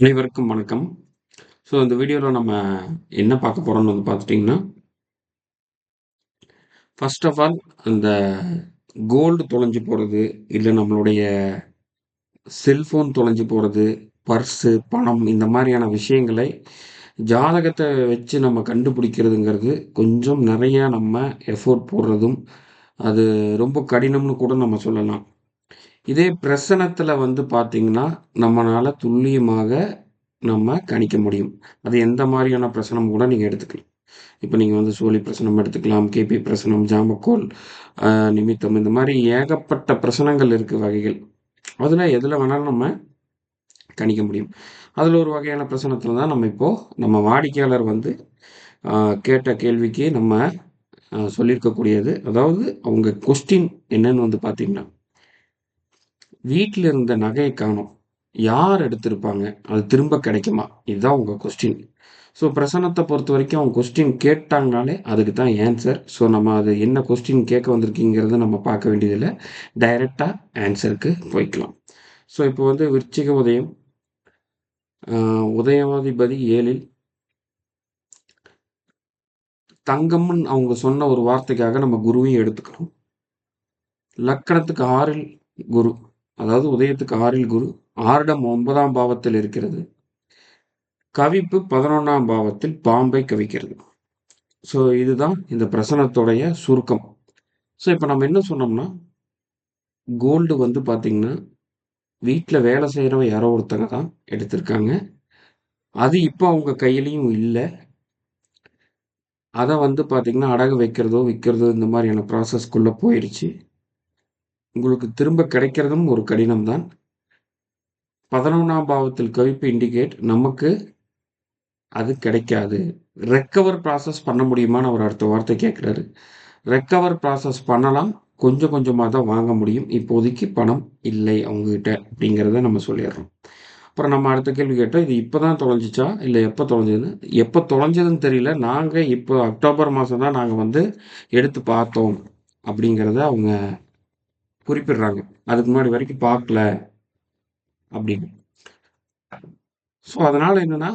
அனைவருக்கும் வணக்கம். ஸோ இந்த வீடியோவில் நம்ம என்ன பார்க்க போகிறோம்னு வந்து பார்த்துட்டிங்கன்னா ஃபர்ஸ்ட் ஆஃப் ஆல் அந்த கோல்டு தொலைஞ்சு போகிறது இல்லை நம்மளுடைய செல்ஃபோன் தொலைஞ்சு போகிறது பர்ஸு, பணம் இந்த மாதிரியான விஷயங்களை ஜாதகத்தை வச்சு நம்ம கண்டுபிடிக்கிறதுங்கிறது கொஞ்சம் நிறையா நம்ம எஃபோர்ட் போடுறதும், அது ரொம்ப கடினம்னு கூட நம்ம சொல்லலாம். இதே பிரசனத்தில வந்து பார்த்தீங்கன்னா, நம்மனால துல்லியமாக நம்ம கணிக்க முடியும். அது எந்த மாரியான பிரசனம் கூட நீங்க எடுத்துக்கலாம். இப்ப நீங்க வந்து சோழி பிரசனம் எடுத்துக்கலாம், கேபி பிரசனம், ஜாமக்கோல், அ நிமித்தம் இந்த மாரி ஏகப்பட்ட பிரசனங்கள் இருக்கு வகைகள். அதுல எதுல வேணாலும் நம்ம கணிக்க முடியும். அதுல ஒரு வகையான பிரசனத்தில தான் நம்ம இப்போ நம்ம வாடிக்கையாளர் வந்து அ கேட்ட கேள்விக்கு நம்ம அ சொல்லியிருக்கக்கூடியது. அதாவது அவங்க கொஸ்டின் என்னன்னு வந்து பார்த்தீங்கன்னா வீட்டில் இருந்த நகையை காணும் யார் எடுத்திருப்பாங்க? அது திரும்ப கிடைக்குமா? இதுதான் உங்கள் கொஸ்டின். ஸோ பிரசன்னத்தை பொறுத்த வரைக்கும் அவங்க கொஸ்டின் கேட்டாங்கனாலே அதுக்கு தான் ஆன்சர். ஸோ நம்ம அது என்ன கொஸ்டின் கேட்க வந்திருக்கீங்கிறத நம்ம பார்க்க வேண்டியதில்லை டைரெக்டாக ஆன்சருக்கு போய்க்கலாம். ஸோ இப்போ வந்து விருச்சிக உதயம். உதயவாதிபதி உதயாதிபதி 7ல் தங்கம்ன்னு அவங்க சொன்ன ஒரு வார்த்தைக்காக நம்ம குருவையும் எடுத்துக்கணும். லக்கணத்துக்கு ஆறில் குரு. அதாவது உதயத்துக்கு ஆறில் குரு. ஆரிடம் ஒன்பதாம் பாவத்தில் இருக்கிறது. கவிப்பு 11ஆம் பாவத்தில் பாம்பை கவிக்கிறது. ஸோ இதுதான் இந்த பிரசனத்தோடைய சுருக்கம். ஸோ இப்போ நம்ம என்ன சொன்னோம்னா, கோல்டு வந்து பார்த்திங்கன்னா வீட்டில் வேலை செய்கிறவ யாரோ ஒருத்தங்க தான் எடுத்திருக்காங்க. அது இப்போ அவங்க கையிலையும் இல்லை அதை வந்து பார்த்திங்கன்னா அடகு வைக்கிறதோ, விற்கிறதோ இந்த மாதிரியான ப்ராசஸ்க்குள்ளே போயிடுச்சு உங்களுக்கு திரும்ப கிடைக்கிறதும் ஒரு கடினம் தான். 11ஆம் பாவத்தில் கவிப்பு இண்டிகேட் நமக்கு அது கிடைக்காது. ரெக்கவர் ப்ராசஸ் பண்ண முடியுமான்னு அவர் அடுத்த வார்த்தை கேட்குறாரு ரெக்கவர் ப்ராசஸ் பண்ணலாம். கொஞ்சம் கொஞ்சமாக தான் வாங்க முடியும். இப்போதைக்கு பணம் இல்லை அவங்கக்கிட்ட அப்படிங்கிறத நம்ம சொல்லிடுறோம் அப்புறம் நம்ம அடுத்த கேள்வி கேட்டோம். இது இப்போ தான் தொலைஞ்சிச்சா இல்லை எப்போ தொலைஞ்சதுன்னு? எப்போ தொலைஞ்சதுன்னு தெரியல. நாங்கள் இப்போ அக்டோபர் மாதம் தான் நாங்கள் வந்து எடுத்து பார்த்தோம். அப்படிங்கிறத அவங்க குறிப்பிடுறாங்க. அதுக்கு முன்னாடி வரைக்கும் பார்க்கல. அப்படின்னு. ஸோ அதனால என்னன்னா,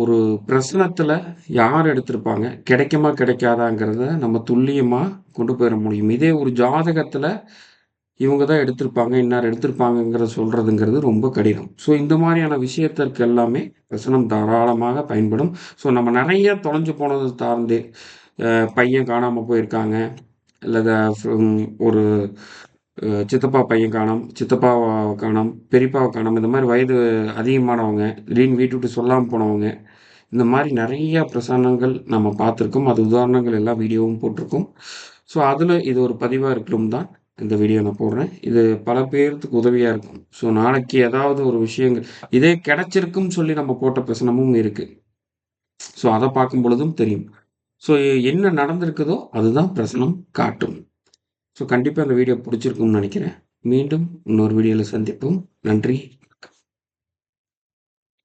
ஒரு பிரசனத்தில் யார் எடுத்திருப்பாங்க? கிடைக்குமா? கிடைக்காதாங்கிறத நம்ம துல்லியமா கொண்டு போயிட முடியும். இதே ஒரு ஜாதகத்தில் இவங்க தான் எடுத்திருப்பாங்க, இன்னார் எடுத்திருப்பாங்கங்கிறத சொல்றதுங்கிறது ரொம்ப கடினம். ஸோ இந்த மாதிரியான விஷயத்திற்கு எல்லாமே பிரசனம் தாராளமாக பயன்படும். ஸோ நம்ம நிறைய தொலைஞ்சு போனது சார்ந்து பையன் காணாம போயிருக்காங்க. இல்ல ஒரு சித்தப்பா பையன் காணும் சித்தப்பாவை காணும் பெரியப்பாவை காணும் இந்த மாதிரி வயது அதிகமானவங்க, திடீர்னு வீட்டு விட்டு சொல்லாமல் போனவங்க. இந்த மாதிரி நிறையா பிரசன்னங்கள் நம்ம பார்த்துருக்கோம் அது உதாரணங்கள் எல்லா வீடியோவும் போட்டிருக்கோம். ஸோ அதில் இது ஒரு பதிவாக இருக்கணும் தான் இந்த வீடியோ நான் போடுறேன். இது பல பேர்த்துக்கு உதவியாக இருக்கும். ஸோ நாளைக்கு ஏதாவது ஒரு விஷயங்கள் இதே கிடைச்சிருக்குன்னு சொல்லி நம்ம போட்ட பிரசனமும் இருக்குது ஸோ அதை பார்க்கும் பொழுதும் தெரியும். ஸோ என்ன நடந்திருக்குதோ அதுதான் பிரசனம் காட்டும். ஸோ கண்டிப்பாக இந்த வீடியோ பிடிச்சிருக்கும்னு நினைக்கிறேன் மீண்டும் இன்னொரு வீடியோவில் சந்திப்போம். நன்றி.